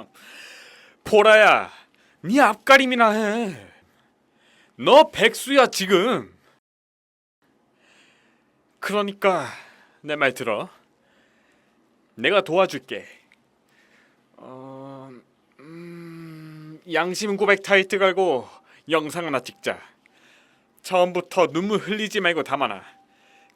참. 보라야, 네 앞가림이나 해. 너 백수야 지금. 그러니까 내 말 들어. 내가 도와줄게. 어, 음, 양심 고백 타이트 갈고 영상 하나 찍자. 처음부터 눈물 흘리지 말고 담아놔.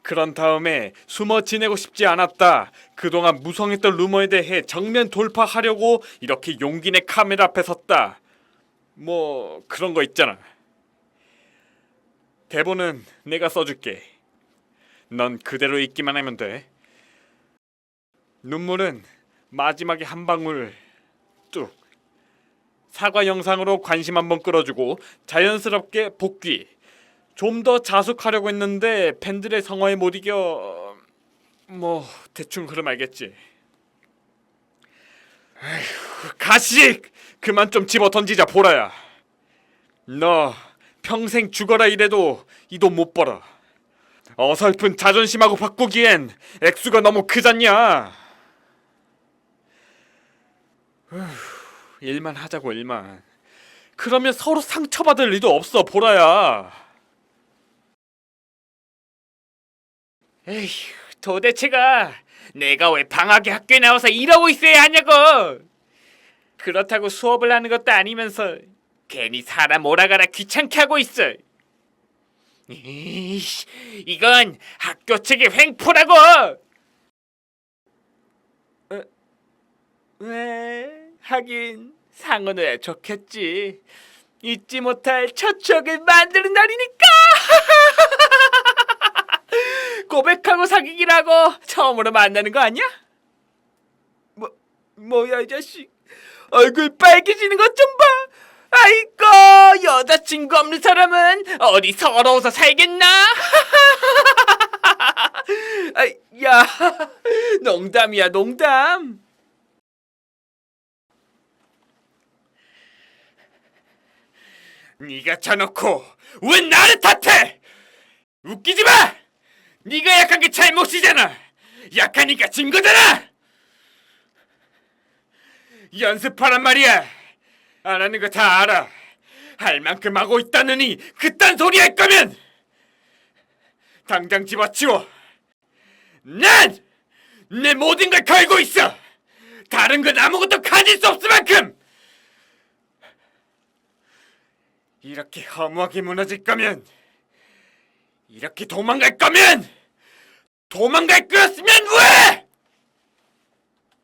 그런 다음에 숨어 지내고 싶지 않았다. 그동안 무성했던 루머에 대해 정면 돌파하려고 이렇게 용기 내 카메라 앞에 섰다. 뭐 그런 거 있잖아. 대본은 내가 써줄게. 넌 그대로 읽기만 하면 돼. 눈물은 마지막에 한 방울 뚝. 사과 영상으로 관심 한번 끌어주고 자연스럽게 복귀. 좀 더 자숙하려고 했는데 팬들의 성화에 못 이겨 뭐 대충 흐름 알겠지. 아휴, 가식 그만 좀 집어 던지자 보라야. 너 평생 죽어라 이래도 이 돈 못 벌어. 어설픈 자존심하고 바꾸기엔 액수가 너무 크잖냐. 휴, 일만 하자고 일만. 그러면 서로 상처받을 일도 없어 보라야. 에휴, 도대체가 내가 왜 방학에 학교에 나와서 이러고 있어야 하냐고. 그렇다고 수업을 하는 것도 아니면서 괜히 사람 오라가라 귀찮게 하고 있어. 이씨, 이건 학교 측의 횡포라고. 어, 왜 하긴 상은우야 좋겠지. 잊지 못할 첫 추억을 만드는 날이니까. 사귀기라고 처음으로 만나는 거 아니야? 뭐 뭐야 이 자식 얼굴 빨개지는 것 좀 봐. 아이고 여자친구 없는 사람은 어디 서러워서 살겠나? 아, 야 농담이야 농담. 네가 쳐놓고 왜 나를 탓해? 웃기지 마! 네가 약한 게 잘못이잖아. 약하니까 진 거잖아. 연습하란 말이야. 안 하는 거 다 알아. 할 만큼 하고 있다느니 그딴 소리 할 거면 당장 집어치워. 난 내 모든 걸 걸고 있어. 다른 건 아무것도 가질 수 없을 만큼. 이렇게 허무하게 무너질 거면 이렇게 도망갈 거면 도망갈 거였으면 왜?